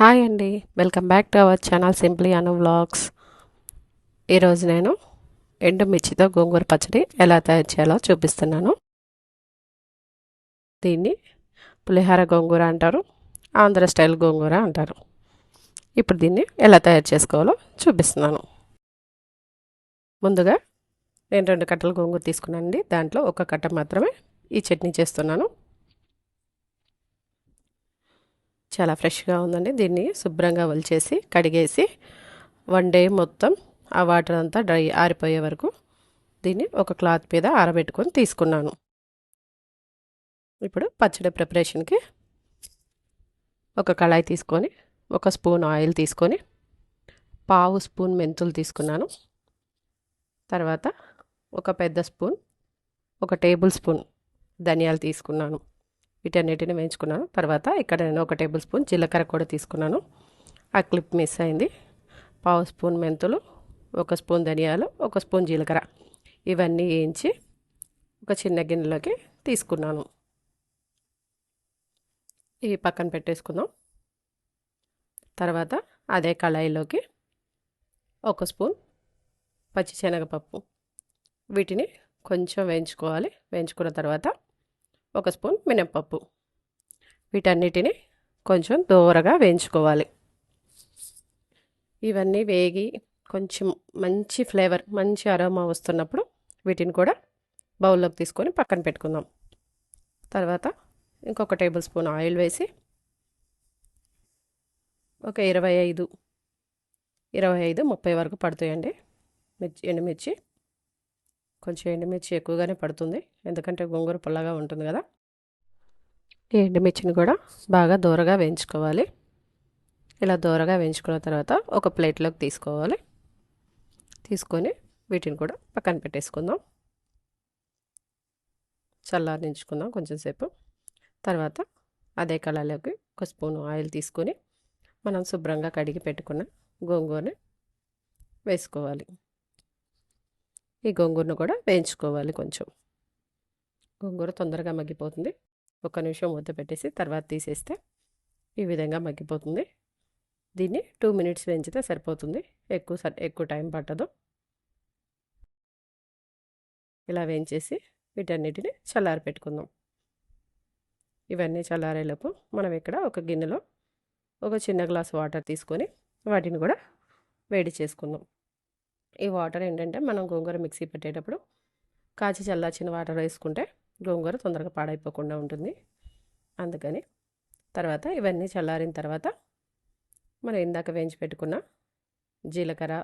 Hi అండి. Welcome back to our channel simply Anu vlogs. ఈరోజు నేను ఎండుమిర్చితో గోంగూర పచ్చడి ఎలా తయారు చేయాలో చూపిస్తున్నాను. దీన్ని పులిహార గోంగూర అంటారు ఆంధ్ర స్టైల్ గోంగూర అంటారు. ఇప్పుడు దీన్ని ఎలా తయారు చేసుకోవాలో చూపిస్తున్నాను. ముందుగా నేను రెండు కట్టలు గోంగూర తీసుకున్నానండి. దాంట్లో ఒక కట్ట మాత్రమే ఈ చట్నీ చేస్తున్నాను. చాలా ఫ్రెష్గా ఉందండి. దీన్ని శుభ్రంగా వలిచేసి కడిగేసి వన్ డే మొత్తం ఆ వాటర్ అంతా డ్రై ఆరిపోయే వరకు దీన్ని ఒక క్లాత్ మీద ఆరబెట్టుకొని తీసుకున్నాను. ఇప్పుడు పచ్చడి ప్రిపరేషన్కి ఒక కళాయి తీసుకొని ఒక స్పూన్ ఆయిల్ తీసుకొని పావు స్పూన్ మెంతులు తీసుకున్నాను. తర్వాత ఒక పెద్ద స్పూన్ ఒక టేబుల్ స్పూన్ ధనియాలు తీసుకున్నాను. వీటన్నిటిని వేయించుకున్నాను తర్వాత ఇక్కడ నేను ఒక టేబుల్ స్పూన్ జీలకర్ర కూడా తీసుకున్నాను. ఆ క్లిప్ మిస్ అయింది. పావు స్పూన్ మెంతులు ఒక స్పూన్ ధనియాలు ఒక స్పూన్ జీలకర్ర. ఇవన్నీ వేయించి ఒక చిన్న గిన్నెలోకి తీసుకున్నాను. ఇవి పక్కన పెట్టేసుకుందాం. తర్వాత అదే కళాయిలోకి ఒక స్పూన్ పచ్చిశనగపప్పు. వీటిని కొంచెం వేయించుకోవాలి. వేయించుకున్న తర్వాత ఒక స్పూన్ మినప్పప్పు. వీటన్నిటిని కొంచెం దూరగా వేయించుకోవాలి. ఇవన్నీ వేగి కొంచెం మంచి ఫ్లేవర్ మంచి అరోమా వస్తున్నప్పుడు వీటిని కూడా బౌల్లోకి తీసుకొని పక్కన పెట్టుకుందాం. తర్వాత ఇంకొక టేబుల్ స్పూన్ ఆయిల్ వేసి ఒక ఇరవై ఐదు ఇరవై ఐదు ముప్పై వరకు పడుతాయండి. మిర్చి ఎండుమిర్చి కొంచెం ఎండుమిర్చి ఎక్కువగానే పడుతుంది. ఎందుకంటే గోంగూర పుల్లగా ఉంటుంది కదా. ఈ ఎండుమిర్చిని కూడా బాగా దూరగా వేయించుకోవాలి. ఇలా దూరగా వేయించుకున్న తర్వాత ఒక ప్లేట్లోకి తీసుకోవాలి. తీసుకొని వీటిని కూడా పక్కన పెట్టేసుకుందాం. చల్లారించుకుందాం కొంచెం సేపు. తర్వాత అదే కళలోకి ఒక స్పూన్ ఆయిల్ తీసుకొని మనం శుభ్రంగా కడిగి పెట్టుకున్న గోంగూరని వేసుకోవాలి. ఈ గోంగూరను కూడా వేయించుకోవాలి కొంచెం. గోంగూర తొందరగా మగ్గిపోతుంది. ఒక నిమిషం మూత పెట్టేసి తర్వాత తీసేస్తే ఈ విధంగా మగ్గిపోతుంది. దీన్ని టూ మినిట్స్ వేయించితే సరిపోతుంది. ఎక్కువ ఎక్కువ టైం పట్టదు. ఇలా వేయించేసి వీటన్నిటిని చల్లారి పెట్టుకుందాం. ఇవన్నీ చల్లారేలోపు మనం ఇక్కడ ఒక గిన్నెలో ఒక చిన్న గ్లాస్ వాటర్ తీసుకొని వాటిని కూడా వేడి చేసుకుందాం. ఈ వాటర్ ఏంటంటే మనం గోంగూర మిక్సీ పెట్టేటప్పుడు కాచి చల్లార్చిన వాటర్ వేసుకుంటే గోంగూర తొందరగా పాడైపోకుండా ఉంటుంది. అందుకని తర్వాత ఇవన్నీ చల్లారిన తర్వాత మనం ఇందాక వేయించి పెట్టుకున్న జీలకర్ర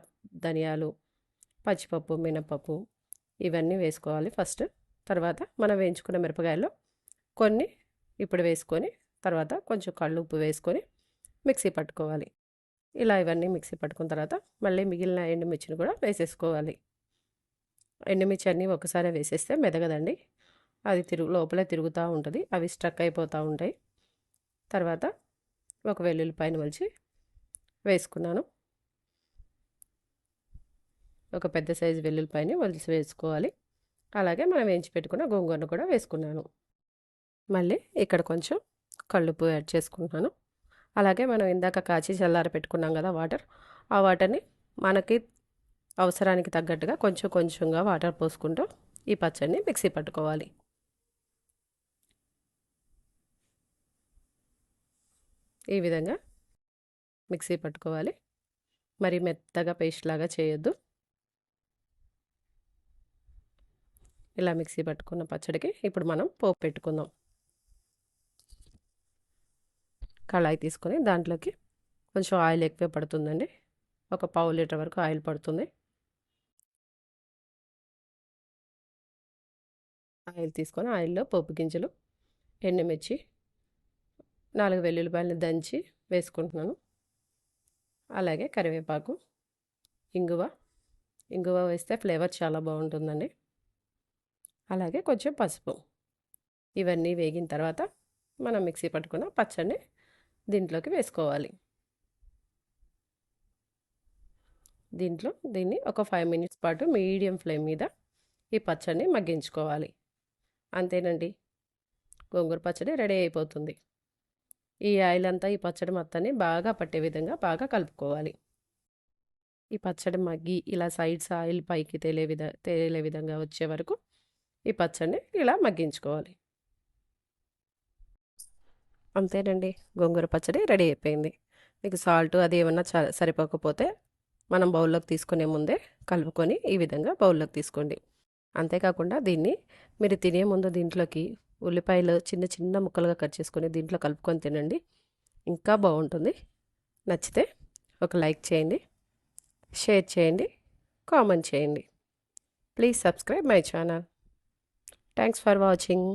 ధనియాలు పచ్చిపప్పు మినపప్పు ఇవన్నీ వేసుకోవాలి ఫస్ట్. తర్వాత మనం వేయించుకున్న మిరపకాయలు కొన్ని ఇప్పుడు వేసుకొని తర్వాత కొంచెం కళ్ళు ఉప్పు వేసుకొని మిక్సీ పట్టుకోవాలి. ఇలా ఇవన్నీ మిక్సీ పట్టుకున్న తర్వాత మళ్ళీ మిగిలిన ఎండుమిర్చిని కూడా వేసేసుకోవాలి. ఎండుమిర్చి అన్నీ ఒకసారి వేసేస్తే మెదగదండి. అది తిరుగు లోపలే తిరుగుతూ ఉంటుంది. అవి స్ట్రక్ అయిపోతూ ఉంటాయి. తర్వాత ఒక వెల్లుల్లిపాయను మలిచి వేసుకున్నాను. ఒక పెద్ద సైజు వెల్లుల్లిపాయని వలిసి వేసుకోవాలి. అలాగే మనం వేయించి పెట్టుకున్న గోంగూరను కూడా వేసుకున్నాను. మళ్ళీ ఇక్కడ కొంచెం కళ్ళుప్పు యాడ్ చేసుకుంటున్నాను. అలాగే మనం ఇందాక కాచి చల్లార పెట్టుకున్నాం కదా వాటర్ ఆ వాటర్ని మనకి అవసరానికి తగ్గట్టుగా కొంచెం కొంచెంగా వాటర్ పోసుకుంటూ ఈ పచ్చడిని మిక్సీ పట్టుకోవాలి. ఈ విధంగా మిక్సీ పట్టుకోవాలి. మరి మెత్తగా పేస్ట్ లాగా చేయొద్దు. ఇలా మిక్సీ పట్టుకున్న పచ్చడికి ఇప్పుడు మనం పోపు పెట్టుకుందాం. కళాయి తీసుకొని దాంట్లోకి కొంచెం ఆయిల్ ఎక్కువ పడుతుందండి. ఒక పావు లీటర్ వరకు ఆయిల్ పడుతుంది. ఆయిల్ తీసుకొని ఆయిల్లో పోపు గింజలు ఎండుమిర్చి నాలుగు వెల్లుల్లిపాయలు దంచి వేసుకుంటున్నాను. అలాగే కరివేపాకు ఇంగువ. ఇంగువ వేస్తే ఫ్లేవర్ చాలా బాగుంటుందండి. అలాగే కొంచెం పసుపు. ఇవన్నీ వేగిన తర్వాత మనం మిక్సీ పట్టుకున్న పచ్చడిని దీంట్లోకి వేసుకోవాలి. దీంట్లో దీన్ని ఒక ఫైవ్ మినిట్స్ పాటు మీడియం ఫ్లేమ్ మీద ఈ పచ్చడిని మగ్గించుకోవాలి. అంతేనండి. గోంగూర పచ్చడి రెడీ అయిపోతుంది. ఈ ఆయిల్ అంతా ఈ పచ్చడి మొత్తాన్ని బాగా పట్టే విధంగా బాగా కలుపుకోవాలి. ఈ పచ్చడి మగ్గి ఇలా సైడ్స్ ఆయిల్ పైకి తేలే విధ తేలే విధంగా వచ్చే వరకు ఈ పచ్చడిని ఇలా మగ్గించుకోవాలి. అంతేనండి. గోంగూర పచ్చడి రెడీ అయిపోయింది. మీకు సాల్ట్ అది ఏమన్నా చ సరిపోకపోతే మనం బౌల్లోకి తీసుకునే ముందే కలుపుకొని ఈ విధంగా బౌల్లోకి తీసుకోండి. అంతేకాకుండా దీన్ని మీరు తినే ముందు దీంట్లోకి ఉల్లిపాయలు చిన్న చిన్న ముక్కలుగా కట్ చేసుకొని దీంట్లో కలుపుకొని తినండి. ఇంకా బాగుంటుంది. నచ్చితే ఒక లైక్ చేయండి. షేర్ చేయండి. కామెంట్ చేయండి. Please subscribe my channel. Thanks for watching.